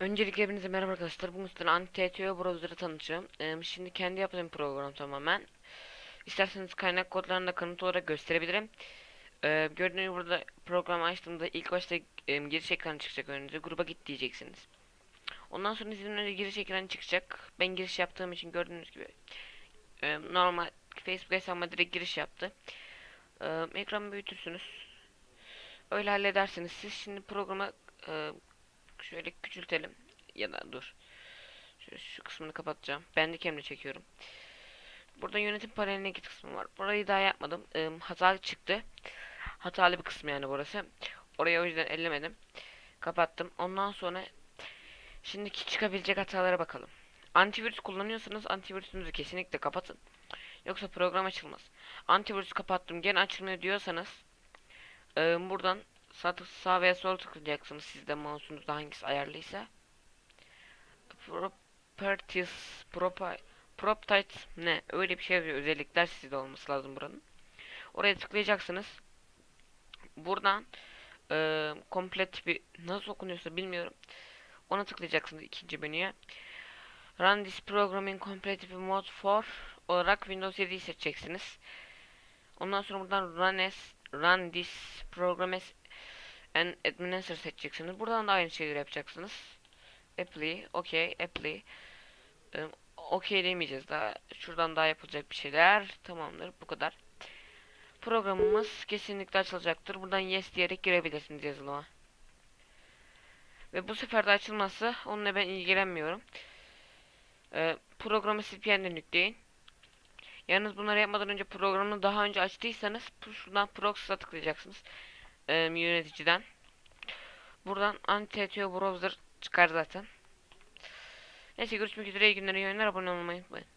Öncelikle hepinize merhaba arkadaşlar. Bugün sizinle Anti-TTO browser'ı tanıtacağım. Ee, şimdi kendi yaptığım program tamamen. İsterseniz kaynak kodlarını da kanıt olarak gösterebilirim. Ee, gördüğünüz gibi burada program açtığımda ilk başta e, giriş ekranı çıkacak önünüze. Gruba git diyeceksiniz. Ondan sonra sizin önünüze giriş ekranı çıkacak. Ben giriş yaptığım için gördüğünüz gibi e, normal Facebook hesabıma direkt giriş yaptı. Ee, ekranı büyütürsünüz. Öyle halledersiniz. Siz şimdi programa e, Şöyle küçültelim. Ya da dur. Şöyle şu kısmını kapatacağım. Ben de kendime çekiyorum. Burada yönetim paneline git kısmı var. Burayı daha yapmadım. Ee, hata çıktı. Hatalı bir kısmı yani burası. Orayı o yüzden ellemedim. Kapattım. Ondan sonra şimdiki çıkabilecek hatalara bakalım. Antivirüs kullanıyorsanız antivirüsünüzü kesinlikle kapatın. Yoksa program açılmaz. Antivirüs kapattım gene açılmıyor diyorsanız e, buradan sağ, sağ veya sol tıklayacaksınız sizde mouse'unuzda hangisi ayarlıysa. Properties, propi, properties ne? Öyle bir şey yazıyor. Özellikler sizde olması lazım buranın. Oraya tıklayacaksınız. Buradan e, komple tipi nasıl okunuyorsa bilmiyorum. Ona tıklayacaksınız ikinci menüye. Run this program in mode for olarak Windows 7'yi seçeceksiniz. Ondan sonra buradan run as run this program as and administrator seçeceksiniz. Buradan da aynı şeyleri yapacaksınız. Apply, OK, Apply. Ee, OK demeyeceğiz daha. Şuradan daha yapılacak bir şeyler. Tamamdır. Bu kadar. Programımız kesinlikle açılacaktır. Buradan yes diyerek girebilirsiniz yazılıma. Ve bu sefer de açılmazsa onunla ben ilgilenmiyorum. Ee, programı CPN'den yükleyin. Yalnız bunları yapmadan önce programı daha önce açtıysanız şuradan proxy'e tıklayacaksınız. Ee, yöneticiden. Buradan anti-TTO browser çıkar zaten. Neyse görüşmek üzere iyi günler iyi oyunlar abone olmayı unutmayın.